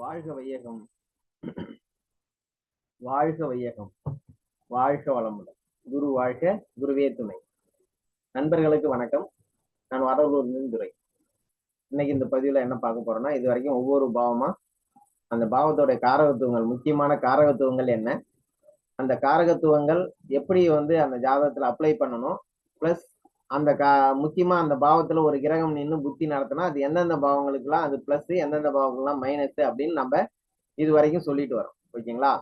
வாழ்க வையகம். வாழ்க வையகம். வாழ்க வளமுடன். குரு வாழ்க குருவே துணை. நண்பர்களுக்கு வணக்கம். நான் வரலூர் துரை இன்னைக்கு இந்த பதிவுல என்ன பார்க்க போறோம்னா இது வரைக்கும் ஒவ்வொரு பாவமா அந்த பாவத்தோட காரகத்துவங்கள் முக்கியமான காரகத்துவங்கள் என்ன? அந்த காரகத்துவங்கள் எப்படி வந்து அந்த ஜாதகத்துல அப்ளை பண்ணணும்? பிளஸ் அந்த கா முக்கியமா அந்த பாவத்துல ஒரு கிரகம் நின்று புத்தி நடத்தினா அது எந்தெந்த பாவங்களுக்குலாம் அது ப்ளஸ் எந்தெந்த பாவங்களுக்குலாம் மைனஸ் அப்படின்னு நம்ம இது வரைக்கும் சொல்லிட்டு வரோம். ஓகேங்களா?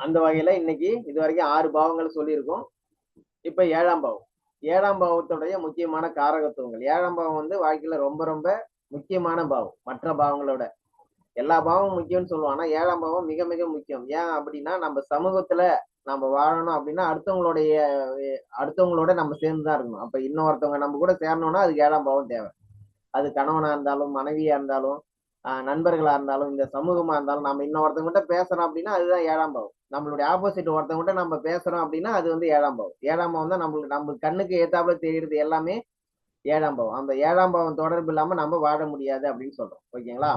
அந்த வகையில இன்னைக்கு இது வரைக்கும் ஆறு பாவங்கள் சொல்லியிருக்கோம். இப்போ ஏழாம் பாவம். ஏழாம் பாவத்துடைய முக்கியமான காரகத்துவங்கள். ஏழாம் பாவம் வந்து வாழ்க்கையில ரொம்ப ரொம்ப முக்கியமான பாவம். மற்ற பாவங்களோட எல்லா பாவமும் முக்கியம்னு சொல்லுவோம் ஆனா ஏழாம் பாவம் மிக மிக முக்கியம். ஏன் அப்படின்னா நம்ம சமூகத்துல நம்ம வாழணும் அப்படின்னா அடுத்தவங்களுடைய அடுத்தவங்களோட நம்ம சேர்ந்து தான் இருக்கணும். அப்ப இன்னொருத்தவங்க நம்ம கூட சேரணும்னா அதுக்கு ஏழாம் பாவம் தேவை. அது கணவனா இருந்தாலும் மனைவியா இருந்தாலும் ஆஹ் நண்பர்களா இருந்தாலும் இந்த சமூகமா இருந்தாலும் நம்ம இன்னொருத்தவங்கிட்ட பேசுறோம் அப்படின்னா அதுதான் ஏழாம் பாவம். நம்மளுடைய ஆப்போசிட் ஒருத்தவங்கிட்ட நம்ம பேசுறோம் அப்படின்னா அது வந்து ஏழாம் பாவம். ஏழாம் பாவம் தான் நம்மளுக்கு நம்ம கண்ணுக்கு ஏத்தாப்புல தெரியுறது எல்லாமே ஏழாம் பாவம். அந்த ஏழாம் பாவம் தொடர்பு இல்லாம நம்ம வாழ முடியாது அப்படின்னு சொல்றோம். ஓகேங்களா?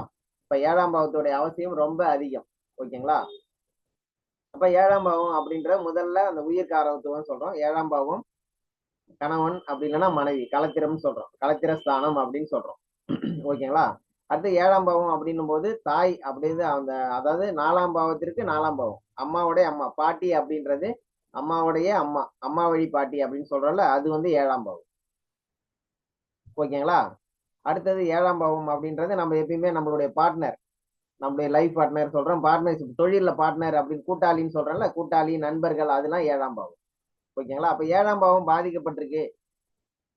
இப்ப ஏழாம் பாவத்துடைய அவசியம் ரொம்ப அதிகம். ஓகேங்களா? அப்ப ஏழாம் பாவம் அப்படின்ற முதல்ல அந்த உயிர் காரத்துவம் சொல்றோம். ஏழாம் பாவம் கணவன் அப்படி இல்லைன்னா மனைவி கலத்திரம் சொல்றோம். கலத்திர ஸ்தானம் அப்படின்னு சொல்றோம். ஓகேங்களா? அடுத்து ஏழாம் பாவம் அப்படின்னும் போது தாய் அப்படின்னு அந்த அதாவது நாலாம் பாவத்திற்கு நாலாம் பாவம். அம்மாவுடைய அம்மா பாட்டி அப்படின்றது அம்மாவுடைய அம்மா அம்மா வழி பாட்டி அப்படின்னு சொல்றோம்ல அது வந்து ஏழாம் பாவம். ஓகேங்களா? அடுத்தது ஏழாம் பாவம் அப்படின்றது நம்ம எப்பயுமே நம்மளுடைய பார்ட்னர் நம்மளுடைய லைஃப் பார்ட்னர் சொல்றோம். பார்ட்னர்ஷிப் தொழிலில் பார்ட்னர் அப்படின்னு கூட்டாளின்னு சொல்றோம்ல கூட்டாளி நண்பர்கள் அதெல்லாம் ஏழாம் பாவம். ஓகேங்களா? அப்போ ஏழாம் பாவம் பாதிக்கப்பட்டிருக்கு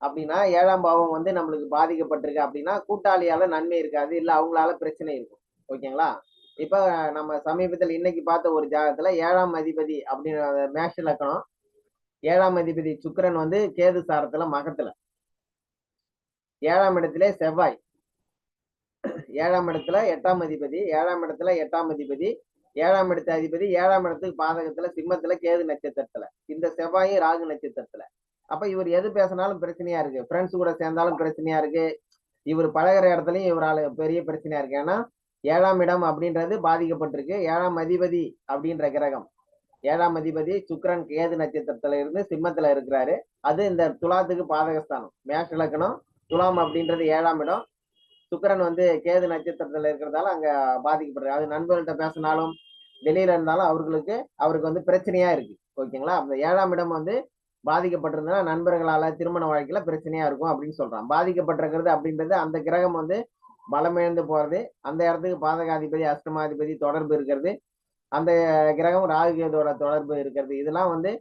அப்படின்னா ஏழாம் பாவம் வந்து நம்மளுக்கு பாதிக்கப்பட்டிருக்கு அப்படின்னா கூட்டாளியால நன்மை இருக்காது இல்லை அவங்களால பிரச்சனை இருக்கும். ஓகேங்களா? இப்போ நம்ம சமீபத்தில் இன்னைக்கு பார்த்த ஒரு ஜாதகத்துல ஏழாம் அதிபதி அப்படின்ற மேஷ லக்கணம் ஏழாம் அதிபதி சுக்கரன் வந்து கேது சாரத்துல மகத்துல. ஏழாம் இடத்துல செவ்வாய். ஏழாம் இடத்துல எட்டாம் அதிபதி ஏழாம் இடத்துல எட்டாம் அதிபதி ஏழாம் இடத்து அதிபதி ஏழாம் இடத்துக்கு பாதகத்துல சிம்மத்துல கேது நட்சத்திரத்துல. இந்த செவ்வாயும் ராகு நட்சத்திரத்துல. அப்ப இவர் எது பேசினாலும் பிரச்சனையா இருக்கு. ஃப்ரெண்ட்ஸ் கூட சேர்ந்தாலும் பிரச்சனையா இருக்கு. இவர் பழகிற இடத்துலயும் இவரால் பெரிய பிரச்சனையா இருக்கு. ஏன்னா ஏழாம் இடம் அப்படின்றது பாதிக்கப்பட்டிருக்கு. ஏழாம் அதிபதி அப்படின்ற கிரகம். ஏழாம் அதிபதி சுக்கரன் கேது நட்சத்திரத்துல இருந்து சிம்மத்துல இருக்கிறாரு. அது இந்த துலாத்துக்கு பாதகஸ்தானம். மேஷ இலக்கணம் துலாம் அப்படின்றது ஏழாம் இடம். சுக்கரன் வந்து கேது நட்சத்திரத்துல இருக்கிறதால அங்க பாதிக்கப்படுறது அது நண்பர்கள்ட்ட பேசினாலும் வெளியில இருந்தாலும் அவர்களுக்கு அவருக்கு வந்து பிரச்சனையா இருக்கு. ஓகேங்களா? அந்த ஏழாம் இடம் வந்து பாதிக்கப்பட்டிருந்ததுன்னா நண்பர்களால திருமண வாழ்க்கையில பிரச்சனையா இருக்கும் அப்படின்னு சொல்றான். பாதிக்கப்பட்டிருக்கிறது அப்படின்றது அந்த கிரகம் வந்து பலமிழந்து போறது. அந்த இடத்துக்கு பாதகாதிபதி அஷ்டமாதிபதி தொடர்பு இருக்கிறது. அந்த கிரகம் ராகுகேதோட தொடர்பு இருக்கிறது. இதெல்லாம் வந்து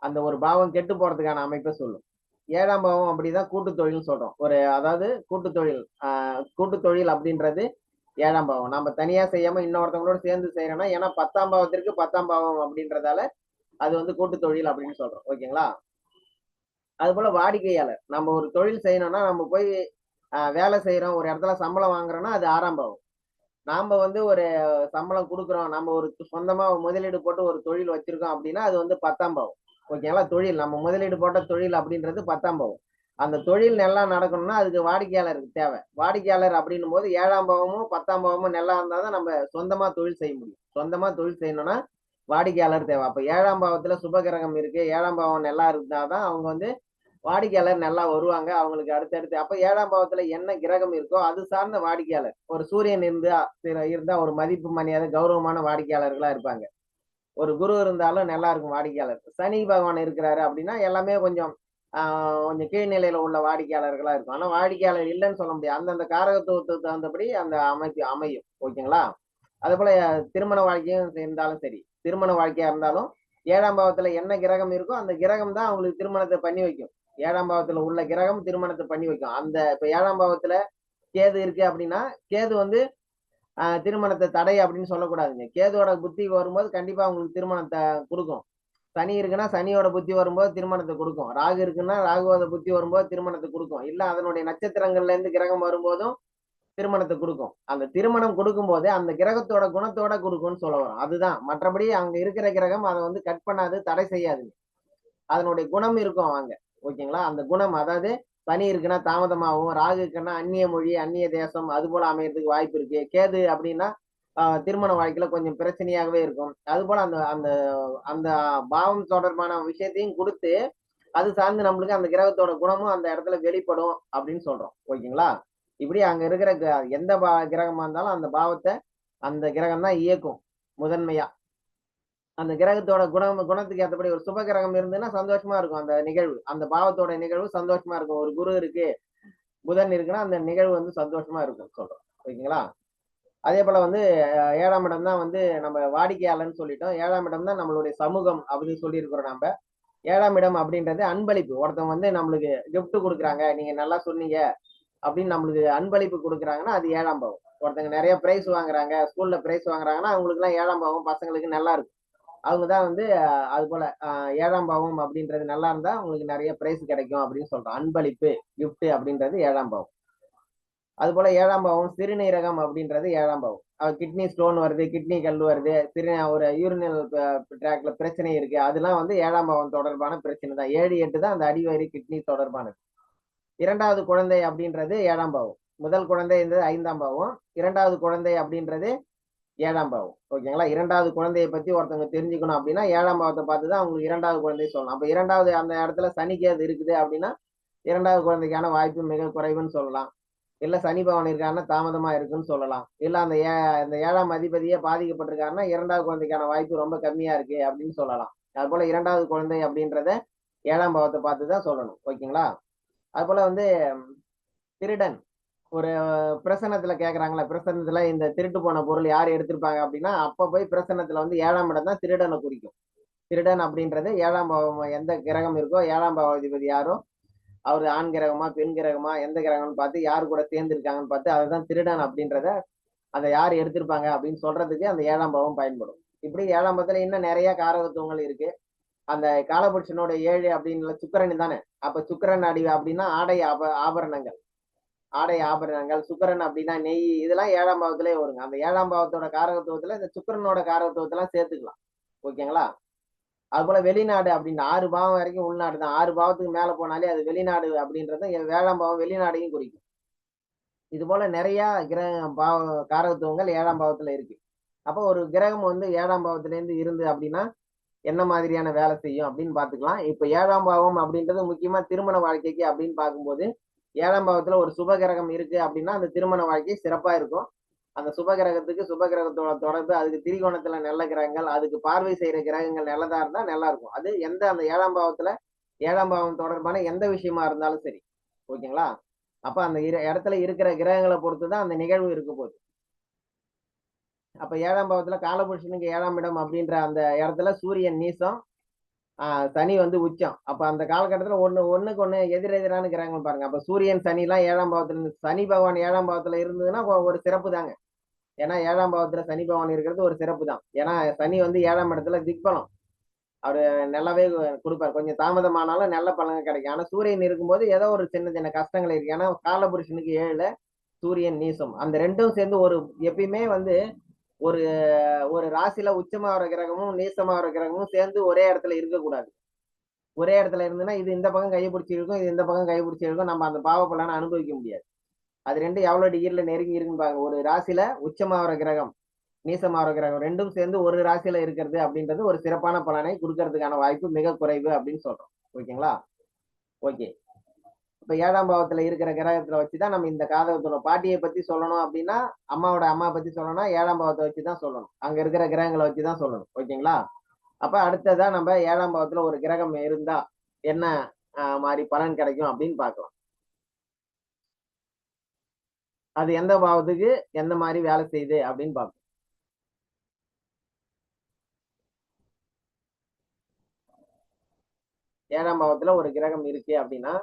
அந்த ஒரு பாவம் கெட்டு போறதுக்கான அமைப்பை சொல்லும். ஏழாம் பாவம் அப்படிதான் கூட்டு தொழில்னு சொல்றோம். ஒரு அதாவது கூட்டு தொழில் ஆஹ் கூட்டு தொழில் அப்படின்றது ஏழாம் பாவம். நம்ம தனியா செய்யாம இன்னொருத்தவங்களோட சேர்ந்து செய்யறோம்னா ஏன்னா பத்தாம் பாவத்திற்கு பத்தாம் பாவம் அப்படின்றதால அது வந்து கூட்டு தொழில் அப்படின்னு சொல்றோம். ஓகேங்களா? அது போல வாடிக்கையாளர். நம்ம ஒரு தொழில் செய்யணும்னா நம்ம போய் வேலை செய்யறோம் ஒரு இடத்துல சம்பளம் வாங்குறோம்னா அது ஆறாம் பாவம். நாம வந்து ஒரு சம்பளம் கொடுக்குறோம் நம்ம ஒரு சொந்தமா முதலீடு போட்டு ஒரு தொழில் வச்சிருக்கோம் அப்படின்னா அது வந்து பத்தாம் பாவம். ஓகேங்களா? தொழில். நம்ம முதலீடு போட்ட தொழில் அப்படின்றது பத்தாம் பாவம். அந்த தொழில் நல்லா நடக்கணும்னா அதுக்கு வாடிக்கையாளருக்கு தேவை. வாடிக்கையாளர் அப்படின்னும் போது ஏழாம் பாவமும் பத்தாம் பாவமும் நல்லா இருந்தால் தான் நம்ம சொந்தமாக தொழில் செய்ய முடியும். சொந்தமாக தொழில் செய்யணும்னா வாடிக்கையாளர் தேவை. அப்போ ஏழாம் பாவத்தில் சுபகிரகம் இருக்குது ஏழாம் பாவம் நல்லா இருந்தால் தான் அவங்க வந்து வாடிக்கையாளர் நல்லா வருவாங்க. அவங்களுக்கு அடுத்தடுத்து அப்போ ஏழாம் பாவத்தில் என்ன கிரகம் இருக்கோ அது சார்ந்த வாடிக்கையாளர். ஒரு சூரியன் இருந்தா இருந்தால் ஒரு மதிப்பு மரியாதை கௌரவமான வாடிக்கையாளர்களாக இருப்பாங்க. ஒரு குரு இருந்தாலும் நல்லா இருக்கும் வாடிக்கையாளர். சனி பகவான் இருக்கிறாரு அப்படின்னா எல்லாமே கொஞ்சம் கொஞ்சம் கீழ்நிலையில உள்ள வாடிக்கையாளர்களா இருக்கும். ஆனா வாடிக்கையாளர் இல்லைன்னு சொல்ல முடியாது. அந்தந்த காரகத்துவத்துக்கு தகுந்தபடி அந்த அமைப்பு அமையும். ஓகேங்களா? அதே போல திருமண வாழ்க்கையும் இருந்தாலும் சரி. திருமண வாழ்க்கையா இருந்தாலும் ஏழாம் பாவத்துல என்ன கிரகம் இருக்கோ அந்த கிரகம் தான் அவங்களுக்கு திருமணத்தை பண்ணி வைக்கும். ஏழாம் பாவத்துல உள்ள கிரகம் திருமணத்தை பண்ணி வைக்கும். அந்த இப்ப ஏழாம் பாவத்துல கேது இருக்கு அப்படின்னா கேது வந்து திருமணத்தை தடை அப்படின்னு சொல்லக்கூடாதுங்க. கேதுவோட புத்தி வரும்போது கண்டிப்பா அவங்களுக்கு திருமணத்தை கொடுக்கும். சனி இருக்குன்னா சனியோட புத்தி வரும்போது திருமணத்தை கொடுக்கும். ராகு இருக்குன்னா ராகுவோட புத்தி வரும்போது திருமணத்தை கொடுக்கும். இல்ல அதனுடைய நட்சத்திரங்கள்ல இருந்து கிரகம் வரும்போதும் திருமணத்தை கொடுக்கும். அந்த திருமணம் கொடுக்கும்போது அந்த கிரகத்தோட குணத்தோட கொடுக்கும்னு சொல்ல வரும். அதுதான். மற்றபடி அங்க இருக்கிற கிரகம் அதை வந்து கட் பண்ணாது தடை செய்யாது அதனுடைய குணம் இருக்கும் அங்க. ஓகேங்களா? அந்த குணம் அதாவது பனி இருக்குன்னா தாமதமாகவும் ராகு இருக்குன்னா அந்நிய மொழி அந்நிய தேசம் அது போல அமையறதுக்கு வாய்ப்பு இருக்கு. கேது அப்படின்னா திருமண வாழ்க்கையில கொஞ்சம் பிரச்சனையாகவே இருக்கும். அது போல அந்த அந்த அந்த பாவம் தொடர்பான விஷயத்தையும் கொடுத்து அது சார்ந்து நம்மளுக்கு அந்த கிரகத்தோட குணமும் அந்த இடத்துல வெளிப்படும் அப்படின்னு சொல்றோம். ஓகேங்களா? இப்படி அங்க இருக்கிற கிர- எந்த பா கிரகமா இருந்தாலும் அந்த பாவத்தை அந்த கிரகம் தான் இயக்கும் முதன்மையா. அந்த கிரகத்தோட குணம் குணத்துக்கு ஏற்றபடி ஒரு சுப கிரகம் இருந்ததுன்னா சந்தோஷமா இருக்கும் அந்த நிகழ்வு. அந்த பாவத்தோட நிகழ்வு சந்தோஷமா இருக்கும். ஒரு குரு இருக்கு புதன் இருக்குன்னா அந்த நிகழ்வு வந்து சந்தோஷமா இருக்கும் சொல்றோம். ஓகேங்களா அதே போல வந்து ஏழாம் இடம் தான் வந்து நம்ம வாடிக்கையாளர்னு சொல்லிட்டோம். ஏழாம் இடம் தான் நம்மளுடைய சமூகம் அப்படின்னு சொல்லியிருக்கிறோம் நம்ம ஏழாம் இடம் அப்படின்றது அன்பளிப்பு. ஒருத்தவங்க வந்து நம்மளுக்கு கிஃப்ட் கொடுக்குறாங்க நீங்க நல்லா சொன்னீங்க அப்படின்னு நம்மளுக்கு அன்பளிப்பு கொடுக்குறாங்கன்னா அது ஏழாம் பாவம். ஒருத்தங்க நிறைய பிரைஸ் வாங்குறாங்க ஸ்கூல்ல பிரைஸ் வாங்குறாங்கன்னா அவங்களுக்கு எல்லாம் ஏழாம் பாவம் பசங்களுக்கு நல்லா இருக்கும். அவங்க தான் வந்து அது போல அஹ், ஏழாம் பாவம் அப்படின்றது நல்லா இருந்தா அவங்களுக்கு நிறைய பிரைஸ் கிடைக்கும் அப்படின்னு சொல்றோம். அன்பளிப்பு கிஃப்ட் அப்படின்றது ஏழாம் பாவம். அது போல ஏழாம் பாவம் சிறுநீரகம் அப்படின்றது ஏழாம் பாவம். கிட்னி ஸ்டோன் வருது கிட்னி கல் வருது சிறு ஒரு யூரினல் ட்ராக்ல பிரச்சனை இருக்கு. அதெல்லாம் வந்து ஏழாம் பாவம் தொடர்பான பிரச்சனை தான். ஏழு எட்டு தான் அந்த அடிவயிறு கிட்னி தொடர்பானது. இரண்டாவது குழந்தை அப்படின்றது ஏழாம் பாவம். முதல் குழந்தை இருந்தது ஐந்தாம் பாவம். இரண்டாவது குழந்தை அப்படின்றது ஏழாம் பாவம். ஓகேங்களா? இரண்டாவது குழந்தையை பத்தி ஒருத்தவங்க தெரிஞ்சுக்கணும் அப்படின்னா ஏழாம் பாவத்தை பார்த்து தான் அவங்களுக்கு இரண்டாவது குழந்தை சொல்லலாம் அப்ப இரண்டாவது அந்த இடத்துல சனிக்கு அது இருக்குது அப்படின்னா இரண்டாவது குழந்தைக்கான வாய்ப்பு மிக குறைவுன்னு சொல்லலாம். இல்ல சனி பவன் இருக்காருன்னா தாமதமா இருக்குன்னு சொல்லலாம். இல்ல அந்த ஏ அந்த ஏழாம் அதிபதியே பாதிக்கப்பட்டிருக்காருன்னா இரண்டாவது குழந்தைக்கான வாய்ப்பு ரொம்ப கம்மியா இருக்கு அப்படின்னு சொல்லலாம். அது போல இரண்டாவது குழந்தை அப்படின்றத ஏழாம் பாவத்தை பார்த்து தான் சொல்லணும். ஓகேங்களா? அது போல வந்து திருடன். ஒரு பிரசனத்துல கேக்குறாங்களா பிரசனத்துல இந்த திருட்டு போன பொருள் யார் எடுத்திருப்பாங்க அப்படின்னா அப்ப போய் பிரசனத்துல வந்து ஏழாம் இடம் தான் திருடனை குறிக்கும். திருடன் அப்படின்றது ஏழாம் பாவம் எந்த கிரகம் இருக்கோ ஏழாம் பாவாதிபதி யாரோ அவர் ஆண் கிரகமா பெண் கிரகமா எந்த கிரகம்னு பார்த்து யார் கூட சேர்ந்து இருக்காங்கன்னு பார்த்து அதுதான் திருடன் அப்படின்றத அதை யார் எடுத்திருப்பாங்க அப்படின்னு சொல்றதுக்கு அந்த ஏழாம் பாவம் பயன்படும். இப்படி ஏழாம் பாவத்துல இன்னும் நிறைய காரகத்துவங்கள் இருக்கு. அந்த காலபுருஷனோட ஏழு அப்படின்னு சுக்கரன் தானே. அப்ப சுக்கிரன் அடி அப்படின்னா ஆடை ஆப ஆபரணங்கள். ஆடை ஆபரணங்கள் சுக்கரன் அப்படின்னா நெய் இதெல்லாம் ஏழாம் பாவத்திலே வருங்க. அந்த ஏழாம் பாவத்தோட காரகத்துவத்துல இந்த சுக்கரனோட காரகத்துவத்தெல்லாம் சேர்த்துக்கலாம். ஓகேங்களா? அது போல வெளிநாடு அப்படின்னு ஆறு பாவம் வரைக்கும் உள்நாடு தான். ஆறு பாவத்துக்கு மேல போனாலே அது வெளிநாடு அப்படின்றது ஏழாம் பாவம் வெளிநாடையும் குறிக்கும். இது போல நிறைய கிரக பாவ காரகத்துவங்கள் ஏழாம் பாவத்துல இருக்கு. அப்போ ஒரு கிரகம் வந்து ஏழாம் பாவத்திலேருந்து இருந்து அப்படின்னா என்ன மாதிரியான வேலை செய்யும் அப்படின்னு பாத்துக்கலாம் இப்போ ஏழாம் பாவம் அப்படின்றது முக்கியமா திருமண வாழ்க்கைக்கு அப்படின்னு பார்க்கும்போது ஏழாம் பாவத்துல ஒரு சுப கிரகம் இருக்கு அப்படின்னா அந்த திருமண வாழ்க்கை சிறப்பா இருக்கும். அந்த சுப கிரகத்துக்கு சுப கிரகத்தோட தொடர்பு அதுக்கு திரிகோணத்துல நல்ல கிரகங்கள் அதுக்கு பார்வை செய்யற கிரகங்கள் நல்லதா இருந்தா நல்லா இருக்கும். அது எந்த அந்த ஏழாம் பாவத்துல ஏழாம் பாவம் தொடர்பான எந்த விஷயமா இருந்தாலும் சரி. ஓகேங்களா? அப்ப அந்த இடத்துல இருக்கிற கிரகங்களை பொறுத்து தான் அந்த நிகழ்வு இருக்க போகுது. அப்ப ஏழாம் பாவத்துல காலபுருஷனுக்கு ஏழாம் இடம் அப்படின்ற அந்த இடத்துல சூரியன் நீசம் சனி வந்து உச்சம். அப்ப அந்த காலகட்டத்துல ஒண்ணு ஒண்ணுக்கு ஒண்ணு எதிரெதிரான கிரகங்கள் பாருங்க. அப்ப சூரியன் சனி எல்லாம் ஏழாம் பாவத்துல இருந்து சனி பகவான் ஏழாம் பாவத்துல இருந்ததுன்னா ஒரு சிறப்பு தாங்க ஏன்னா ஏழாம் பாவத்துல சனி பகவான் இருக்கிறது ஒரு சிறப்பு தான் ஏன்னா சனி வந்து ஏழாம் இடத்துல திக்பலம் அவர் நல்லாவே கொடுப்பாரு. கொஞ்சம் தாமதமானாலும் நல்ல பலன் கிடைக்கும். ஆனா சூரியன் இருக்கும்போது ஏதோ ஒரு சின்ன சின்ன கஷ்டங்கள் இருக்கு. ஏன்னா காலபுருஷனுக்கு ஏழுல சூரியன் நீசம். அந்த ரெண்டும் சேர்ந்து ஒரு எப்பயுமே வந்து ஒரு ஒரு ராசியில உச்சமாகிற கிரகமும் நீசமாகிற கிரகமும் சேர்ந்து ஒரே இடத்துல இருக்கக்கூடாது. ஒரே இடத்துல இருந்துன்னா இது இந்த பக்கம் கையை பிடிச்சிருக்கும் இது இந்த பக்கம் கையை பிடிச்சிருக்கும் நம்ம அந்த பாவ பலனை அனுபவிக்க முடியாது. அது ரெண்டும் எவ்வளவு டிகிரில நெருங்கி இருக்குன்னு பாருங்க. ஒரு ராசியில உச்சமாகிற கிரகம் நீசமாகிற கிரகம் ரெண்டும் சேர்ந்து ஒரு ராசியில இருக்கிறது அப்படின்றது ஒரு சிறப்பான பலனை கொடுக்கறதுக்கான வாய்ப்பு மிக குறைவு அப்படின்னு சொல்றோம். ஓகேங்களா? ஓகே. இப்ப ஏழாம் பாவத்துல இருக்கிற கிரகத்துல வச்சுதான் நம்ம இந்த காதகத்தோட பாட்டியை பத்தி சொல்லணும் அப்படின்னா அம்மாவோட அம்மா பத்தி சொல்லணும்னா ஏழாம் பாவத்தை வச்சுதான் சொல்லணும். அங்க இருக்கிற கிரகங்களை வச்சுதான் சொல்லணும். ஓகேங்களா? அப்ப அடுத்ததா நம்ம ஏழாம் பாவத்துல ஒரு கிரகம் இருந்தா என்ன மாதிரி பலன் கிடைக்கும் அப்படின்னு பார்க்கலாம். அது எந்த பாவத்துக்கு எந்த மாதிரி வேலை செய்யுது அப்படின்னு பார்ப்போம். ஏழாம் பாவத்துல ஒரு கிரகம் இருக்கு அப்படின்னா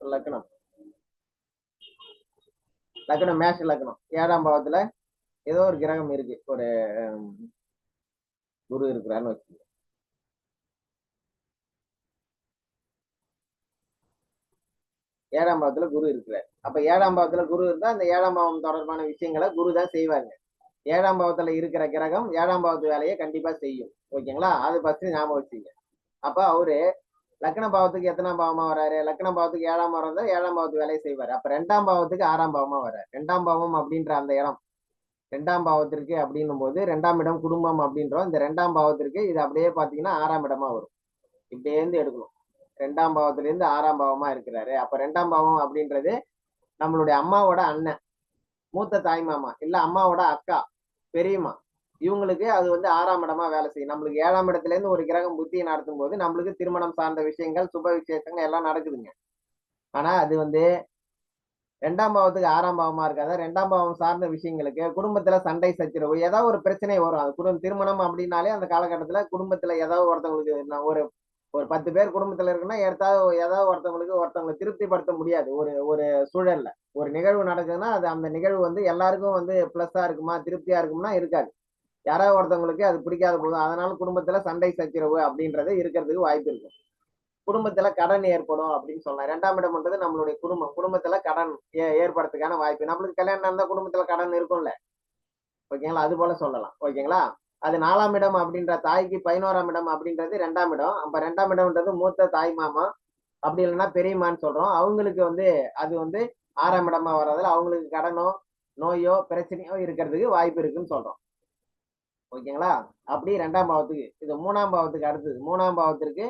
லக்னம். லக்னம் மேஷ லக்னம். ஏழாம் பாவத்துல ஏதோ ஒரு கிரகம் இருக்கு. ஒரு குரு இருக்கிறான்னு வச்சுக்கோங்க. ஏழாம் பாவத்துல குரு இருக்கிறார். அப்ப ஏழாம் பாவத்துல குரு இருந்தா அந்த ஏழாம் பாவம் தொடர்பான விஷயங்களை குரு தான் செய்வாங்க. ஏழாம் பாவத்துல இருக்கிற கிரகம் ஏழாம் பாவத்து வேலையை கண்டிப்பா செய்யும். ஓகேங்களா? அது ஃபர்ஸ்ட் ஞாபகம் வச்சுங்க அப்ப அவரு லக்ன பாவத்துக்கு எத்தனாம் பாவமா வராரு? லக்ன பாவத்துக்கு ஏழாம் பாவம் ஏழாம் பாவத்து வேலையை செய்வார். அப்ப ரெண்டாம் பாவத்துக்கு ஆறாம் பாவமா வர்றாரு ரெண்டாம் பாவம் அப்படின்ற அந்த இடம். ரெண்டாம் பாவத்திற்கு அப்படின்னும் போது ரெண்டாம் இடம் குடும்பம் அப்படின்றோம். இந்த ரெண்டாம் பாவத்திற்கு இது அப்படியே பாத்தீங்கன்னா ஆறாம் இடமா வரும். இப்படியே இருந்து எடுக்கணும். ரெண்டாம் பாவத்துல இருந்து ஆறாம் பாவமா இருக்கிறாரு. அப்ப ரெண்டாம் பாவம் அப்படின்றது நம்மளுடைய அம்மாவோட அண்ணன் மூத்த தாய் மாமா இல்ல அம்மாவோட அக்கா பெரியம்மா. இவங்களுக்கு அது வந்து ஆறாம் இடமா வேலை செய்யும். நம்மளுக்கு ஏழாம் இடத்துல இருந்து ஒரு கிரகம் புத்தியை நடத்தும் போது நம்மளுக்கு திருமணம் சார்ந்த விஷயங்கள் சுப விசேஷங்கள் எல்லாம் நடக்குதுங்க. ஆனா அது வந்து ரெண்டாம் பாவத்துக்கு ஆறாம் பாவமா இருக்காது. ரெண்டாம் பாவம் சார்ந்த விஷயங்களுக்கு குடும்பத்துல சண்டை சச்சரவு ஏதாவது ஒரு பிரச்சனை வரும். அது குடும்பம் திருமணம் அப்படின்னாலே அந்த காலகட்டத்துல குடும்பத்துல ஏதாவது ஒருத்தவங்களுக்கு நான் ஒரு ஒரு பத்து பேர் குடும்பத்துல இருக்குன்னா ஏதாவது ஏதாவது ஒருத்தவங்களுக்கு ஒருத்தவங்களை திருப்திப்படுத்த முடியாது. ஒரு ஒரு சூழல்ல. ஒரு நிகழ்வு நடக்குதுன்னா அது அந்த நிகழ்வு வந்து எல்லாருக்கும் வந்து பிளஸ்ஸா இருக்குமா திருப்தியா இருக்கும்னா இருக்காது. யாராவது ஒருத்தவங்களுக்கு அது பிடிக்காத போதும். அதனால குடும்பத்துல சண்டை சச்சரவு அப்படின்றது இருக்கிறதுக்கு வாய்ப்பு இருக்கும் குடும்பத்துல கடன் ஏற்படும் அப்படின்னு சொல்லலாம் ரெண்டாம் இடம்ன்றது நம்மளுடைய குடும்பம். குடும்பத்துல கடன் ஏ- ஏற்படுறதுக்கான வாய்ப்பு. நம்மளுக்கு கல்யாணம் நடந்தா குடும்பத்துல கடன் இருக்கும்ல. ஓகேங்களா? அது போல சொல்லலாம். ஓகேங்களா? அது நாலாம் இடம் அப்படின்ற தாய்க்கு பதினோராம் இடம் அப்படின்றது ரெண்டாம் இடம். அப்ப ரெண்டாம் இடம்ன்றது மூத்த தாய் மாமா. அப்படி இல்லைன்னா பெரியம்மான்னு சொல்றோம். அவங்களுக்கு வந்து அது வந்து ஆறாம் இடமா வர்றதுல அவங்களுக்கு கடனோ நோயோ பிரச்சனையோ இருக்கிறதுக்கு வாய்ப்பு இருக்குன்னு சொல்றோம். ஓகேங்களா? அப்படி ரெண்டாம் பாவத்துக்கு இது மூணாம் பாவத்துக்கு அடுத்தது. மூணாம் பாவத்திற்கு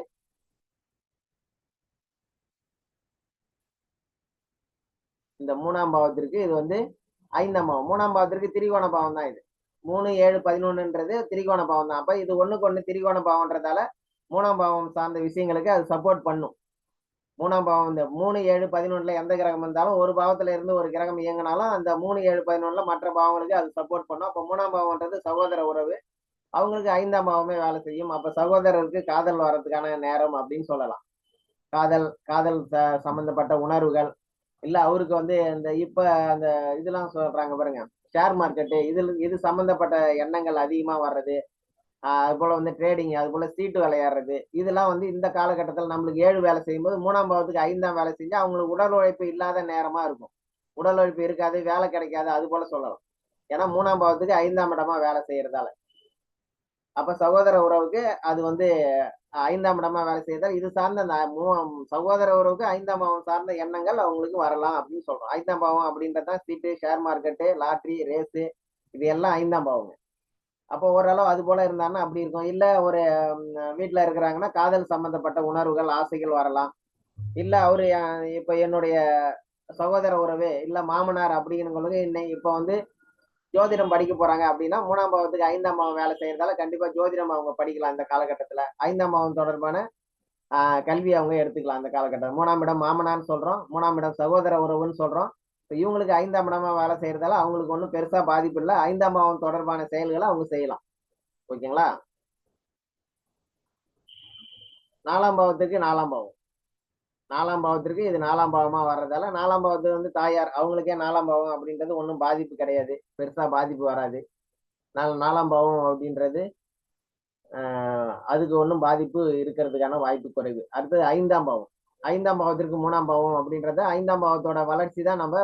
இந்த மூணாம் பாவத்திற்கு இது வந்து ஐந்தாம் பாவம். மூணாம் பாவத்திற்கு திரிகோண பாவம் தான் இது. மூணு ஏழு பதினொன்றுன்றது திரிகோண பாவம் தான். அப்ப இது ஒண்ணுக்கு ஒண்ணு திரிகோண பாவம்ன்றதால மூணாம் பாவம் சார்ந்த விஷயங்களுக்கு அது சப்போர்ட் பண்ணும். மூணாம் பாவம் இந்த மூணு ஏழு பதினொன்றுல எந்த கிரகம் இருந்தாலும் ஒரு பாவத்துல இருந்து ஒரு கிரகம் இயங்கினாலும் அந்த மூணு ஏழு பதினொன்றுல மற்ற பாவங்களுக்கு அது சப்போர்ட் பண்ணும். அப்ப மூணாம் பாவம்ன்றது சகோதர உறவு. அவங்களுக்கு ஐந்தாம் பாவமே வேலை செய்யும். அப்ப சகோதரருக்கு காதல் வர்றதுக்கான நேரம் அப்படின்னு சொல்லலாம். காதல் காதல் சம்பந்தப்பட்ட உணர்வுகள். இல்ல அவருக்கு வந்து இந்த இப்ப அந்த இதெல்லாம் சொல்றாங்க பாருங்க. ஷேர் மார்க்கெட்டு இதில் இது சம்பந்தப்பட்ட எண்ணங்கள் அதிகமா வர்றது. அது போல வந்து ட்ரேடிங் அது போல சீட்டு விளையாடுறது. இதெல்லாம் வந்து இந்த காலகட்டத்தில் நம்மளுக்கு ஏழு வேலை செய்யும்போது மூணாம் பாவத்துக்கு ஐந்தாம் வேலை செஞ்சு அவங்களுக்கு உடல் உழைப்பு இல்லாத நேரமா இருக்கும். உடல் உழைப்பு இருக்காது வேலை கிடைக்காது அது போல சொல்லலாம். ஏன்னா மூணாம் பாவத்துக்கு ஐந்தாம் இடமா வேலை செய்யறதால. அப்ப சகோதர உறவுக்கு அது வந்து ஐந்தாம் இடமா வேலை செய்யறதால இது சார்ந்த மூ- சகோதர உறவுக்கு ஐந்தாம் பாவம் சார்ந்த எண்ணங்கள் அவங்களுக்கு வரலாம் அப்படின்னு சொல்றோம். ஐந்தாம் பாவம் அப்படின்றதான் சீட்டு ஷேர் மார்க்கெட்டு லாட்ரி ரேஸு இது எல்லாம் ஐந்தாம் பாவங்க. அப்போ ஓரளவு அது போல இருந்தாங்கன்னா அப்படி இருக்கும். இல்ல ஒரு வீட்டுல இருக்கிறாங்கன்னா காதல் சம்பந்தப்பட்ட உணர்வுகள் ஆசைகள் வரலாம். இல்ல அவரு இப்ப என்னுடைய சகோதர உறவு இல்ல மாமனார் அப்படிங்கிறவங்களுக்கு இன்னைக்கு இப்ப வந்து ஜோதிடம் படிக்க போறாங்க அப்படின்னா மூணாம் பாவத்துக்கு ஐந்தாம் பாவம் வேலை செய்யறதால கண்டிப்பா ஜோதிடம் அவங்க படிக்கலாம் இந்த காலகட்டத்துல. ஐந்தாம் பாவம் தொடர்பான ஆஹ், கல்வி அவங்க எடுத்துக்கலாம் அந்த காலகட்டம். மூணாம் இடம் மாமனார்னு சொல்றோம். மூணாம் இடம் சகோதர உறவுன்னு சொல்றோம். இப்போ இவங்களுக்கு ஐந்தாம் இடமா வேலை செய்யறதால அவங்களுக்கு ஒன்றும் பெருசா பாதிப்பு இல்லை. ஐந்தாம் பாவம் தொடர்பான செயல்களை அவங்க செய்யலாம். ஓகேங்களா? நாலாம் பாவத்துக்கு நாலாம் பாவம். நாலாம் பாவத்திற்கு இது நாலாம் பாவமா வர்றதால நாலாம் பாவத்துக்கு வந்து தாயார் அவங்களுக்கே நாலாம் பாவம் அப்படின்றது ஒன்றும் பாதிப்பு கிடையாது. பெருசா பாதிப்பு வராது. நாலு நாலாம் பாவம் அப்படின்றது ஆஹ், அதுக்கு ஒன்றும் பாதிப்பு இருக்கிறதுக்கான வாய்ப்பு குறைவு. அடுத்தது ஐந்தாம் பாவம். ஐந்தாம் பாவத்திற்கு மூணாம் பாவம் அப்படின்றத ஐந்தாம் பாவத்தோட வளர்ச்சி தான் நம்ம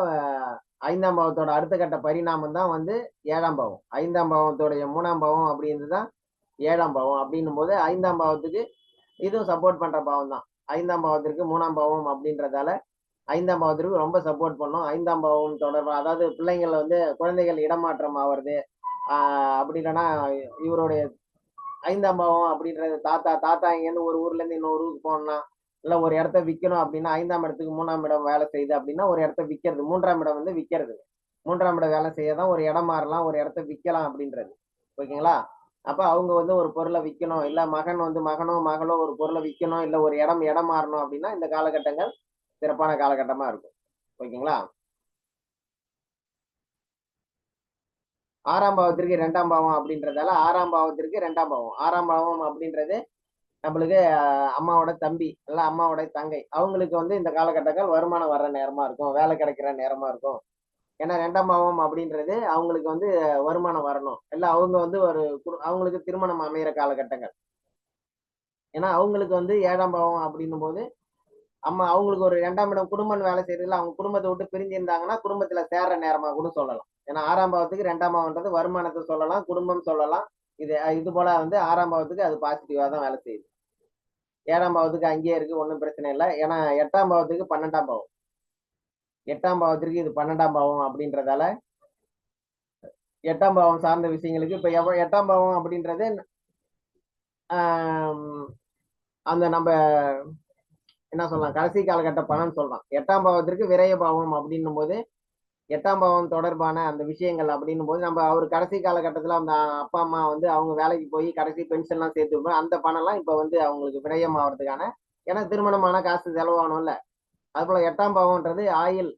ஐந்தாம் பாவத்தோட அடுத்த கட்ட பரிணாமம் தான் வந்து ஏழாம் பாவம். ஐந்தாம் பாவத்தோடைய மூணாம் பாவம் அப்படின்றது தான் ஏழாம் பாவம் அப்படின்னும் போது ஐந்தாம் பாவத்துக்கு இதுவும் சப்போர்ட் பண்ற பாவம் தான். ஐந்தாம் பாவத்திற்கு மூணாம் பாவம் அப்படின்றதால ஐந்தாம் பாவத்திற்கு ரொம்ப சப்போர்ட் பண்ணும். ஐந்தாம் பாவம் தொடர்பாக அதாவது பிள்ளைங்களை வந்து குழந்தைகள் இடமாற்றம் ஆவறது அப்படி இல்லைன்னா இவருடைய ஐந்தாம் பாவம் அப்படின்றது தாத்தா தாத்தா இங்கேருந்து ஒரு ஊர்லேருந்து இன்னொரு ஊருக்கு போனோம்னா இல்ல ஒரு இடத்த விற்கணும் அப்படின்னா ஐந்தாம் இடத்துக்கு மூணாம் இடம் வேலை செய்யுது அப்படின்னா ஒரு இடத்த விற்கிறது மூன்றாம் இடம் வந்து விற்கிறது மூன்றாம் இடம் வேலை செய்ய தான் ஒரு இடம் மாறலாம் ஒரு இடத்த விற்கலாம் அப்படின்றது. ஓகேங்களா? அப்ப அவங்க வந்து ஒரு பொருளை விற்கணும் இல்ல மகன் வந்து மகனோ மகளோ ஒரு பொருளை விற்கணும் இல்ல ஒரு இடம் இடம் மாறணும் அப்படின்னா இந்த காலகட்டங்கள் சிறப்பான காலகட்டமா இருக்கும். ஓகேங்களா? ஆறாம் பாவத்திற்கு ரெண்டாம் பாவம் அப்படின்றதால ஆறாம் பாவத்திற்கு ரெண்டாம் பாவம். ஆறாம் பாவம் அப்படின்றது நம்மளுக்கு அம்மாவோட தம்பி இல்ல அம்மாவோட தங்கை. அவங்களுக்கு வந்து இந்த காலகட்டங்கள் வருமானம் வர்ற நேரமா இருக்கும் வேலை கிடைக்கிற நேரமா இருக்கும். ஏன்னா ரெண்டாம் பாவம் அப்படின்றது அவங்களுக்கு வந்து வருமானம் வரணும். இல்ல அவங்க வந்து ஒரு அவங்களுக்கு திருமணம் அமையிற காலகட்டங்கள். ஏன்னா அவங்களுக்கு வந்து ஏழாம் பாவம் அப்படின்னும் போது அம்மா அவங்களுக்கு ஒரு ரெண்டாம் இடம் குடும்பம் வேலை செய்யறதுல அவங்க குடும்பத்தை விட்டு பிரிஞ்சிருந்தாங்கன்னா குடும்பத்துல சேர்ற நேரமா கூட சொல்லலாம். ஏன்னா ஆறாம் பாவத்துக்கு ரெண்டாம் பாவம்ன்றது வருமானத்தை சொல்லலாம் குடும்பம் சொல்லலாம். இது இது போல வந்து ஆறாம் பாவத்துக்கு அது பாசிட்டிவா தான் வேலை செய்யுது. ஏழாம் பாவத்துக்கு அங்கேயே இருக்கு ஒன்றும் பிரச்சனை இல்லை. ஏன்னா எட்டாம் பாவத்துக்கு பன்னெண்டாம் பாவம். எட்டாம் பாவத்திற்கு இது பன்னெண்டாம் பாவம் அப்படின்றதால எட்டாம் பாவம் சார்ந்த விஷயங்களுக்கு இப்போ எவ்வளோ எட்டாம் பாவம் அப்படின்றது அந்த நம்ம என்ன சொல்லலாம் கடைசி காலகட்ட பணம் சொல்லலாம் எட்டாம் பாவத்திற்கு விரய பாவம் அப்படின்னும் போது எட்டாம் பாவம் தொடர்பான அந்த விஷயங்கள் அப்படின்னும் போது நம்ம அவர் கடைசி காலகட்டத்தில் அந்த அப்பா அம்மா வந்து அவங்க வேலைக்கு போய் கடைசி பென்ஷன்லாம் சேர்த்து வைப்பாங்க. அந்த பணம்லாம் இப்போ வந்து அவங்களுக்கு விரயம் ஆகிறதுக்கான ஏன்னா திருமணமான காசு செலவாகணும்ல. அது போல எட்டாம் பாவம்ன்றது ஆயில்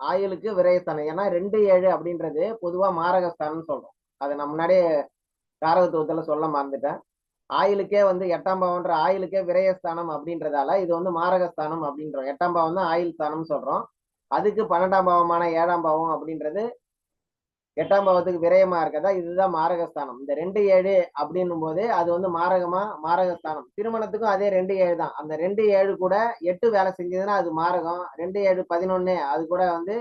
ஆயுளுக்கு விரயஸ்தானம் ஏன்னா ரெண்டு ஏழு அப்படின்றது பொதுவாக மாரகஸ்தானம்னு சொல்கிறோம் அதை நான் முன்னாடியே காரகத்துவத்தில் சொல்ல மறந்துட்டேன். ஆயிலுக்கே வந்து எட்டாம் பாவம்ன்ற ஆயிலுக்கே விரயஸ்தானம் அப்படின்றதால இது வந்து மாரகஸ்தானம் அப்படின்றோம். எட்டாம் பாவம் தான் ஆயில் ஸ்தானம் சொல்கிறோம் அதுக்கு பன்னெண்டாம் பாவமான ஏழாம் பாவம் அப்படின்றது எட்டாம் பாவத்துக்கு விரயமா இருக்கதா இதுதான் மாரகஸ்தானம். இந்த ரெண்டு ஏழு அப்படின்னும் போது அது வந்து மாரகமா? மாரகஸ்தானம். திருமணத்துக்கும் அதே ரெண்டு ஏழு தான். அந்த ரெண்டு ஏழு கூட எட்டு வேலை செஞ்சதுன்னா அது மாரகம். ரெண்டு ஏழு பதினொன்னு அது கூட வந்து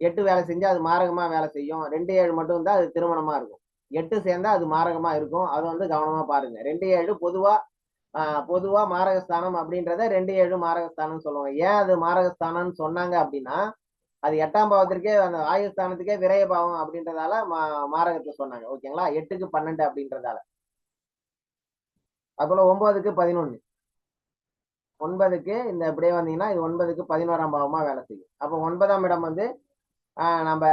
எட்டு வேலை செஞ்சு அது மாரகமா வேலை செய்யும். ரெண்டு ஏழு மட்டும் தான் அது திருமணமா இருக்கும். எட்டு சேர்ந்தா அது மாரகமா இருக்கும். அது வந்து கவனமா பாருங்க. ரெண்டு ஏழு பொதுவா பொதுவா மாரகஸ்தானம் அப்படின்றத ரெண்டு ஏழு மாரகஸ்தானம் சொல்லுவாங்க. ஏன் அது மாரகஸ்தானம்னு சொன்னாங்க அப்படின்னா அது எட்டாம் பாவத்திற்கே அந்த ஆயுஸ்தானத்துக்கே விரய பாவம் அப்படின்றதால மா மாரகத்தை சொன்னாங்க. ஓகேங்களா? எட்டுக்கு பன்னெண்டு அப்படின்றதால. அதுபோல ஒன்பதுக்கு பதினொன்னு. ஒன்பதுக்கு இந்த இப்படியே வந்தீங்கன்னா இது ஒன்பதுக்கு பதினோராம் பாவமா வேலை செய்யும். அப்போ ஒன்பதாம் இடம் வந்து நம்ம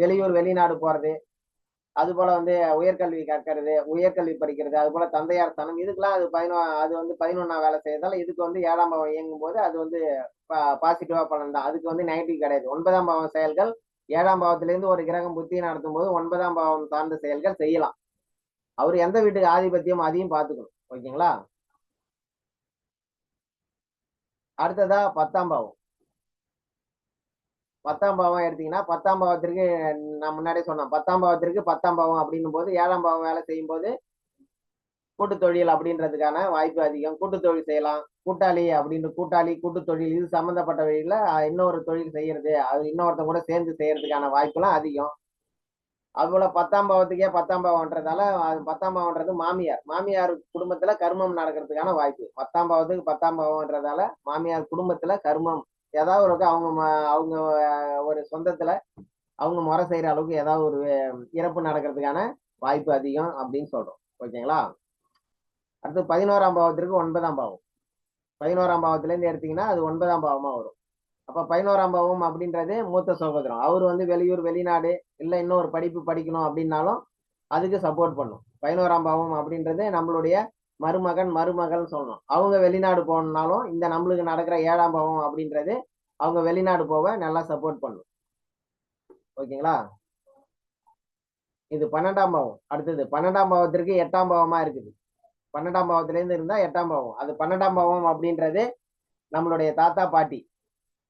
வெளியூர் வெளிநாடு போறது அது போல வந்து உயர்கல்வி கற்கிறது உயர்கல்வி படிக்கிறது அது போல தந்தையார் தனம் இதுக்கெல்லாம் அது பதினோ அது வந்து பதினொன்னா வேலை செய்யறதால இதுக்கு வந்து ஏழாம் பாவம் இயங்கும் போது அது வந்து பாசிட்டிவா பலன் தான். அதுக்கு வந்து நெகட்டிவ் கிடையாது. ஒன்பதாம் பாவம் செயல்கள் ஏழாம் பாவத்திலிருந்து ஒரு கிரகம் புத்தி நடத்தும் போது ஒன்பதாம் பாவம் சார்ந்த செயல்கள் செய்யலாம். அவர் எந்த வீட்டுக்கு ஆதிபத்தியம் அதையும் பார்த்துக்கணும். ஓகேங்களா? அடுத்ததா பத்தாம் பாவம். பத்தாம் பாவம் எடுத்தீங்கன்னா பத்தாம் பாவத்திற்கு நான் முன்னாடியே சொன்னேன். பத்தாம் பாவத்திற்கு பத்தாம் பாவம் அப்படின்னும் போது ஏழாம் பாவம் வேலை செய்யும் போது கூட்டு தொழில் அப்படின்றதுக்கான வாய்ப்பு அதிகம். கூட்டு தொழில் செய்யலாம். கூட்டாளி அப்படின்னு கூட்டாளி கூட்டு தொழில் இது சம்மந்தப்பட்ட வழியில இன்னொரு தொழில் செய்யறது அது இன்னொருத்தன் கூட சேர்ந்து செய்யறதுக்கான வாய்ப்புலாம் அதிகம். அதுபோல பத்தாம் பாவத்துக்கே பத்தாம் பாவம்ன்றதால அது பத்தாம் பாவம்ன்றது மாமியார். மாமியார் குடும்பத்துல கர்மம் நடக்கிறதுக்கான வாய்ப்பு. பத்தாம் பாவத்துக்கு பத்தாம் பாவம்ன்றதால மாமியார் குடும்பத்துல கர்மம் ஏதாவது ஒரு அவங்க ம- அவங்க ஒரு சொந்தத்துல அவங்க முறை செய்யற அளவுக்கு ஏதாவது ஒரு இறப்பு நடக்கிறதுக்கான வாய்ப்பு அதிகம் அப்படின்னு சொல்றோம். ஓகேங்களா? அடுத்து பதினோராம் பாவத்திற்கு ஒன்பதாம் பாவம். பதினோராம் பாவத்திலேருந்து எடுத்தீங்கன்னா அது ஒன்பதாம் பாவமா வரும். அப்ப பதினோராம் பாவம் அப்படின்றது மூத்த சகோதரம் அவர் வந்து வெளியூர் வெளிநாடு இல்ல இன்னொரு படிப்பு படிக்கணும் அப்படின்னாலும் அதுக்கு சப்போர்ட் பண்ணும். பதினோராம் பாவம் அப்படின்றது நம்மளுடைய மருமகன் மருமகள்னு சொல்லணும். அவங்க வெளிநாடு போகணுன்னாலும் இந்த நம்மளுக்கு நடக்கிற ஏழாம் பாவம் அப்படின்றது அவங்க வெளிநாடு போக நல்லா சப்போர்ட் பண்ணும். ஓகேங்களா? இது பன்னெண்டாம் பாவம். அடுத்தது பன்னெண்டாம் பாவத்திற்கு எட்டாம் பாவமா இருக்குது. பன்னெண்டாம் பாவத்திலேருந்து இருந்தால் இருந்தா எட்டாம் பாவம். அது பன்னெண்டாம் பாவம் அப்படின்றது நம்மளுடைய தாத்தா பாட்டி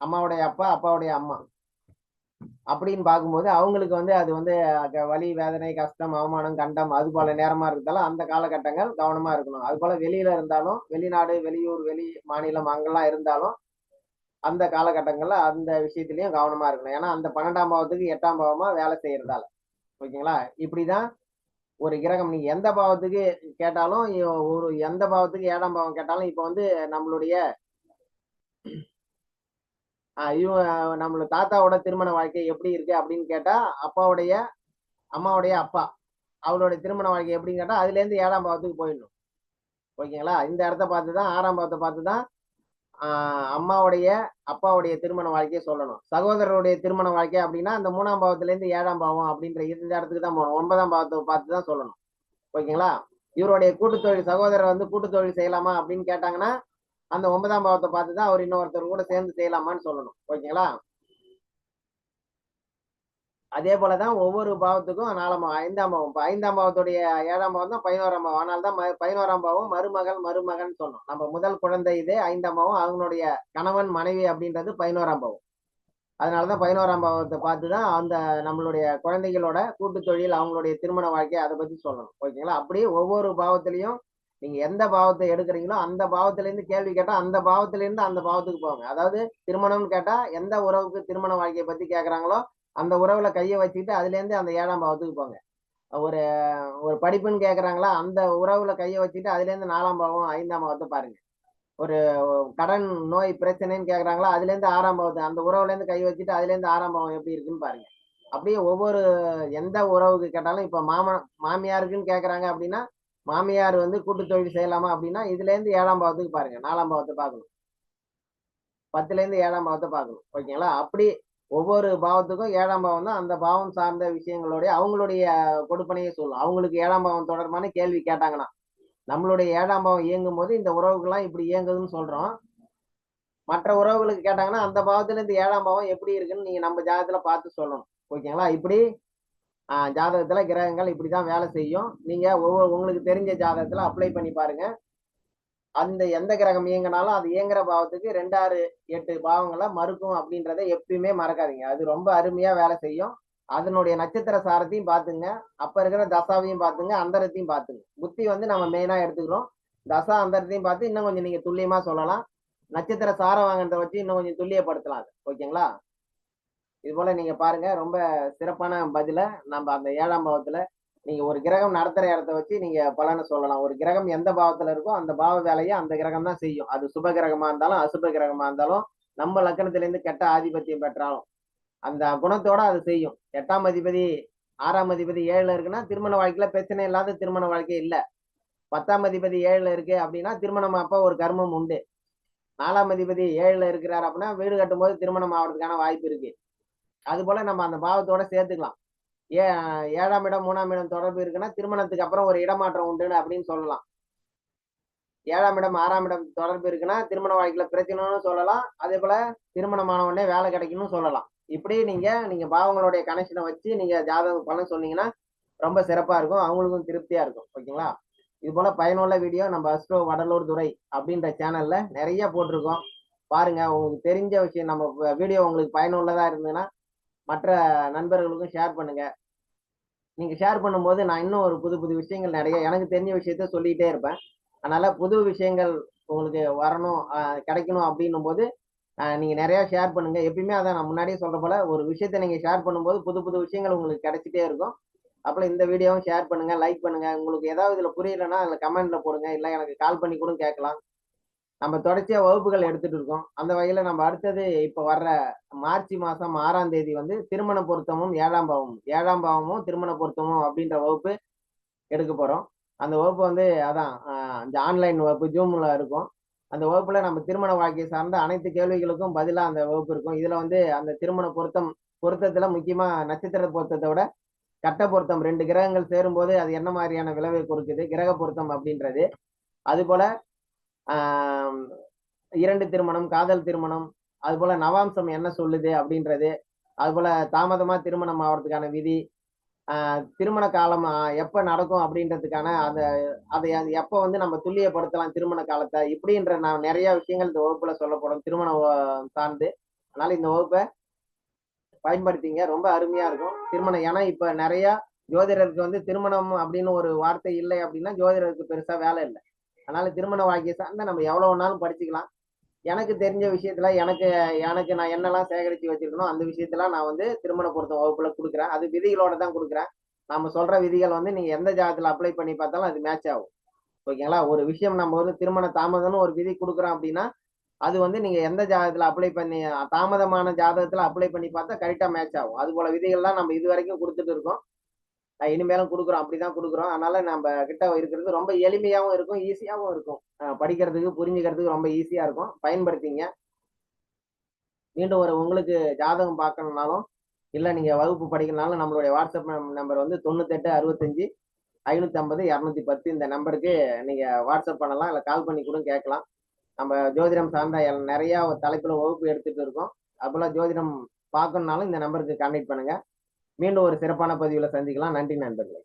அம்மாவுடைய அப்பா அப்பாவுடைய அம்மா. அப்படின்னு பார்க்கும்போது அவங்களுக்கு வந்து அது வந்து வலி வேதனை கஷ்டம் அவமானம் கண்டம் அது போல நேரமா இருந்தாலும் அந்த காலகட்டங்கள் கவனமா இருக்கணும். அது போல வெளியில இருந்தாலும் வெளிநாடு வெளியூர் வெளி மாநிலம் அங்கெல்லாம் இருந்தாலும் அந்த காலகட்டங்கள்ல அந்த விஷயத்திலயும் கவனமா இருக்கணும். ஏன்னா அந்த பன்னெண்டாம் பாவத்துக்கு எட்டாம் பாவமா வேலை செய்யறதால. ஓகேங்களா? இப்படிதான் ஒரு கிரகம். நீங்க எந்த பாவத்துக்கு கேட்டாலும் ஒரு எந்த பாவத்துக்கு ஏழாம் பாவம் கேட்டாலும் இப்ப வந்து நம்மளுடைய இவன் இவங்க நம்மளோட தாத்தாவோட திருமண வாழ்க்கை எப்படி இருக்கு அப்படின்னு கேட்டா அப்பாவுடைய அம்மாவுடைய அப்பா. அவளுடைய திருமண வாழ்க்கை எப்படின்னு கேட்டா அதுல இருந்து ஏழாம் பாவத்துக்கு போயிடணும். ஓகேங்களா? இந்த இடத்த பார்த்து தான் ஆறாம் பாவத்தை பார்த்து தான் அம்மாவுடைய அப்பாவுடைய திருமண வாழ்க்கையை சொல்லணும். சகோதரருடைய திருமண வாழ்க்கை அப்படின்னா அந்த மூணாம் பாவத்துல இருந்து ஏழாம் பாவம் அப்படின்ற இந்த இடத்துக்கு தான் போகணும். ஒன்பதாம் பாவத்தை பார்த்து தான் சொல்லணும். ஓகேங்களா? இவருடைய கூட்டுத்தொழில் சகோதரர் வந்து கூட்டுத்தொழில் செய்யலாமா அப்படின்னு கேட்டாங்கன்னா அந்த ஒன்பதாம் பாவத்தை பார்த்து தான் அவர் இன்னொருத்தர் கூட சேர்ந்து செய்யலாமான்னு சொல்லணும். ஓகேங்களா? அதே போலதான் ஒவ்வொரு பாவத்துக்கும் நாலாம் ஐந்தாம் பாவம். ஐந்தாம் பாவத்துடைய ஏழாம் பாவம் தான் பதினோராம் பாவம். அதனால தான் பதினோராம் பாவம் மருமகள் மருமகன் சொன்னோம். நம்ம முதல் குழந்தை இது ஐந்தாம் பாவம். அவங்களுடைய கணவன் மனைவி அப்படின்றது பதினோராம் பாவம். அதனாலதான் பதினோராம் பாவத்தை பார்த்து தான் அந்த நம்மளுடைய குழந்தைகளோட கூட்டு தொழில் அவங்களுடைய திருமண வாழ்க்கை அதை பத்தி சொல்லணும். ஓகேங்களா? அப்படியே ஒவ்வொரு பாவத்திலையும் நீங்க எந்த பாவத்தை எடுக்கிறீங்களோ அந்த பாவத்துல இருந்து கேள்வி கேட்டா அந்த பாவத்துல இருந்து அந்த பாவத்துக்கு போங்க. அதாவது திருமணம்னு கேட்டா எந்த உறவுக்கு திருமண வாழ்க்கையை பத்தி கேட்கறாங்களோ அந்த உறவுல கையை வச்சுக்கிட்டு அதுல இருந்து அந்த ஏழாம் பாவத்துக்கு போங்க. ஒரு ஒரு படிப்புன்னு கேட்கறாங்களா அந்த உறவுல கையை வச்சுக்கிட்டு அதுல இருந்து நாலாம் பாவம் ஐந்தாம் பாவத்தை பாருங்க. ஒரு கடன் நோய் பிரச்சனைன்னு கேட்கறாங்களா அதுல இருந்து ஆறாம் பாவத்தை அந்த உறவுல இருந்து கை வச்சுட்டு அதுல இருந்து ஆறாம் பாவம் எப்படி இருக்குன்னு பாருங்க. அப்படியே ஒவ்வொரு எந்த உறவுக்கு கேட்டாலும் இப்ப மாமன் மாமியாருக்குன்னு கேக்குறாங்க அப்படின்னா மாமியார் வந்து கூட்டு தொழில் செய்யலாமா அப்படின்னா இதுல இருந்து ஏழாம் பாவத்துக்கு பாருங்க நாலாம் பாவத்தை பார்க்கணும். பத்துல இருந்து ஏழாம் பாவத்தை பார்க்கணும் ஓகேங்களா? அப்படி ஒவ்வொரு பாவத்துக்கும் ஏழாம் பாவம் தான் அந்த பாவம் சார்ந்த விஷயங்களுடைய அவங்களுடைய கொடுப்பனையை சொல்லும். அவங்களுக்கு ஏழாம் பாவம் தொடர்பான கேள்வி கேட்டாங்கன்னா நம்மளுடைய ஏழாம் பாவம் இயங்கும் போது இந்த உறவுகள்லாம் இப்படி இயங்குதுன்னு சொல்றோம். மற்ற உறவுகளுக்கு கேட்டாங்கன்னா அந்த பாவத்துல இருந்து ஏழாம் பாவம் எப்படி இருக்குன்னு நீங்க நம்ம ஜாதகத்துல பார்த்து சொல்லணும் ஓகேங்களா? இப்படி ஜாதகத்துல கிரகங்கள் இப்படிதான் வேலை செய்யும். நீங்க ஒவ்வொரு உங்களுக்கு தெரிஞ்ச ஜாதகத்துல அப்ளை பண்ணி பாருங்க. அந்த எந்த கிரகம் இயங்கினாலும் அது இயங்குற பாவத்துக்கு ரெண்டாறு எட்டு பாவங்களை மறுக்கும் அப்படின்றத எப்பயுமே மறக்காதீங்க. அது ரொம்ப அருமையா வேலை செய்யும். அதனுடைய நட்சத்திர சாரத்தையும் பார்த்துங்க. அப்ப இருக்கிற தசாவையும் பார்த்துங்க அந்தரத்தையும் பார்த்துங்க. புத்தி வந்து நம்ம மெயினா எடுத்துக்கிறோம். தசா அந்தரத்தையும் பார்த்து இன்னும் கொஞ்சம் நீங்க துல்லியமா சொல்லலாம். நட்சத்திர சாரம் வாங்குறத வச்சு இன்னும் கொஞ்சம் துல்லியப்படுத்தலாம் அது. ஓகேங்களா? இது போல நீங்க பாருங்க ரொம்ப சிறப்பான பதில. நம்ம அந்த ஏழாம் பாவத்துல நீங்க ஒரு கிரகம் நடத்துற இடத்த வச்சு நீங்க பலனை சொல்லலாம். ஒரு கிரகம் எந்த பாவத்துல இருக்கோ அந்த பாவ வேலையை அந்த கிரகம் தான் செய்யும். அது சுப கிரகமா இருந்தாலும் அசுப கிரகமா இருந்தாலும் நம்ம லக்கணத்துல இருந்து கெட்ட ஆதிபத்தியம் பெற்றாலும் அந்த குணத்தோட அது செய்யும். எட்டாம் அதிபதி ஆறாம் அதிபதி ஏழுல இருக்குன்னா திருமண வாழ்க்கையில பிரச்சனை இல்லாத திருமண வாழ்க்கை இல்லை. பத்தாம் அதிபதி ஏழுல இருக்கு அப்படின்னா திருமணம் அப்ப ஒரு கர்மம் உண்டு. நாலாம் அதிபதி ஏழுல இருக்கிறார் அப்படின்னா வீடு கட்டும் போது திருமணம் ஆகிறதுக்கான வாய்ப்பு இருக்கு. அது போல நம்ம அந்த பாவத்தோட சேர்த்துக்கலாம். ஏ ஏழாம் இடம் மூணாம் இடம் தொடர்பு இருக்குன்னா திருமணத்துக்கு அப்புறம் ஒரு இடமாற்றம் உண்டுன்னு அப்படின்னு சொல்லலாம். ஏழாம் இடம் ஆறாம் இடம் தொடர்பு இருக்குன்னா திருமண வாழ்க்கையில பிரச்சனைன்னு சொல்லலாம். அதே போல திருமணமான உடனே வேலை கிடைக்கணும்னு சொல்லலாம். இப்படி நீங்க நீங்க பாவங்களுடைய கனெக்ஷனை வச்சு நீங்க ஜாதகம் பலன் சொன்னீங்கன்னா ரொம்ப சிறப்பா இருக்கும். அவங்களுக்கும் திருப்தியா இருக்கும். ஓகேங்களா? இது போல பயனுள்ள வீடியோ நம்ம அஸ்ட்ரோ வடலூர் துறை அப்படின்ற சேனல்ல நிறைய போட்டிருக்கோம். பாருங்க உங்களுக்கு தெரிஞ்ச விஷயம் நம்ம வீடியோ உங்களுக்கு பயனுள்ளதா இருந்ததுன்னா மற்ற நண்பர்களுக்கும் ஷேர் பண்ணுங்க. நீங்க ஷேர் பண்ணும்போது நான் இன்னும் ஒரு புது புது விஷயங்கள் நிறைய எனக்கு தெரிஞ்ச விஷயத்த சொல்லிட்டே இருப்பேன். அதனால புது விஷயங்கள் உங்களுக்கு வரணும் கிடைக்கணும் அப்படின்னும் போது நீங்க நிறைய ஷேர் பண்ணுங்க. எப்பயுமே அதை நான் முன்னாடியே சொல்ற போல ஒரு விஷயத்த நீங்க ஷேர் பண்ணும்போது புது புது விஷயங்கள் உங்களுக்கு கிடைச்சிட்டே இருக்கும். அப்புறம் இந்த வீடியோவும் ஷேர் பண்ணுங்க லைக் பண்ணுங்க. உங்களுக்கு ஏதாவது இதுல புரியலன்னா அதுல கமெண்ட்ல போடுங்க. இல்லை எனக்கு கால் பண்ணி கூட கேட்கலாம். நம்ம தொடர்ச்சியா வகுப்புகள் எடுத்துட்டு இருக்கோம். அந்த வகையில நம்ம அடுத்தது இப்ப வர்ற மார்ச் மாசம் ஆறாம் தேதி வந்து திருமண பொருத்தமும் ஏழாம் பாவமும். ஏழாம் பாவமும் திருமண பொருத்தமும் அப்படின்ற வகுப்பு எடுக்க போறோம். அந்த வகுப்பு வந்து அதான் இந்த ஆன்லைன் வகுப்பு ஜூம்ல இருக்கும். அந்த வகுப்புல நம்ம திருமண வாழ்க்கையை சார்ந்த அனைத்து கேள்விகளுக்கும் பதிலாக அந்த வகுப்பு இருக்கும். இதுல வந்து அந்த திருமண பொருத்தம் பொருத்தத்துல முக்கியமா நட்சத்திர பொருத்தத்தை விட கட்ட பொருத்தம் ரெண்டு கிரகங்கள் சேரும்போது அது என்ன மாதிரியான விளைவை கொடுக்குது கிரக பொருத்தம் அப்படின்றது. அது போல இரண்டு திருமணம் காதல் திருமணம் அதுபோல நவாம்சம் என்ன சொல்லுது அப்படின்றது அதுபோல தாமதமாக தாமதமா திருமணம் ஆகிறதுக்கான விதி திருமண காலம் எப்போ எப்ப நடக்கும் அப்படின்றதுக்கான அந்த அதை எப்போ எப்ப வந்து நம்ம துல்லியப்படுத்தலாம் திருமண காலத்தை இப்படின்ற நான் நிறைய விஷயங்கள் இந்த வகுப்புல சொல்லப்படும் திருமணம் சார்ந்து. அதனால இந்த வகுப்பை பயன்படுத்திங்க ரொம்ப அருமையா இருக்கும். திருமணம் ஏன்னா இப்ப நிறைய ஜோதிடருக்கு வந்து திருமணம் அப்படின்னு ஒரு வார்த்தை இல்லை அப்படின்னா ஜோதிடருக்கு பெருசா வேலை இல்லை. அதனால திருமண வாழ்க்கையை சார்ந்த நம்ம எவ்வளோ வேணாலும் படிச்சுக்கலாம். எனக்கு தெரிஞ்ச விஷயத்துல எனக்கு எனக்கு நான் என்னெல்லாம் சேகரித்து வச்சிருக்கணும் அந்த விஷயத்துல நான் வந்து திருமண பொருத்த வகுப்புல கொடுக்குறேன். அது விதிகளோட தான் கொடுக்குறேன். நம்ம சொல்ற விதிகள் வந்து நீங்க எந்த ஜாதத்துல அப்ளை பண்ணி பார்த்தாலும் அது மேட்ச் ஆகும். ஓகேங்களா? ஒரு விஷயம் நம்ம வந்து திருமண தாமதம்னு ஒரு விதி கொடுக்குறோம் அப்படின்னா அது வந்து நீங்க எந்த ஜாதகத்துல அப்ளை பண்ணி தாமதமான ஜாதகத்துல அப்ளை பண்ணி பார்த்தா கரெக்டா மேட்ச் ஆகும். அது போல விதிகள்லாம் நம்ம இது வரைக்கும் கொடுத்துட்டு இருக்கோம். இனிமேலும் கொடுக்குறோம் அப்படிதான் கொடுக்குறோம். அதனால நம்ம கிட்ட இருக்கிறது ரொம்ப எளிமையாகவும் இருக்கும் ஈஸியாகவும் இருக்கும். படிக்கிறதுக்கு புரிஞ்சுக்கிறதுக்கு ரொம்ப ஈஸியா இருக்கும். பயன்படுத்திங்க. மீண்டும் ஒரு உங்களுக்கு ஜாதகம் பார்க்கணும்னாலும் இல்லை நீங்கள் வகுப்பு படிக்கணும்னாலும் நம்மளுடைய வாட்ஸ்அப் நம்பர் வந்து தொண்ணூத்தெட்டு அறுபத்தஞ்சு ஐநூற்றி ஐம்பது இரநூத்தி பத்து இந்த நம்பருக்கு நீங்கள் வாட்ஸ்அப் பண்ணலாம் இல்லை கால் பண்ணி கூட கேட்கலாம். நம்ம ஜோதிடம் சார்ந்த நிறையா தலைப்பில் வகுப்பு எடுத்துகிட்டு இருக்கோம். அப்போல்லாம் ஜோதிடம் பார்க்கணுன்னாலும் இந்த நம்பருக்கு கான்டெக்ட் பண்ணுங்கள் மீண்டும் ஒரு சிறப்பான பதிவுல சந்திக்கலாம். நன்றி நண்பர்களே.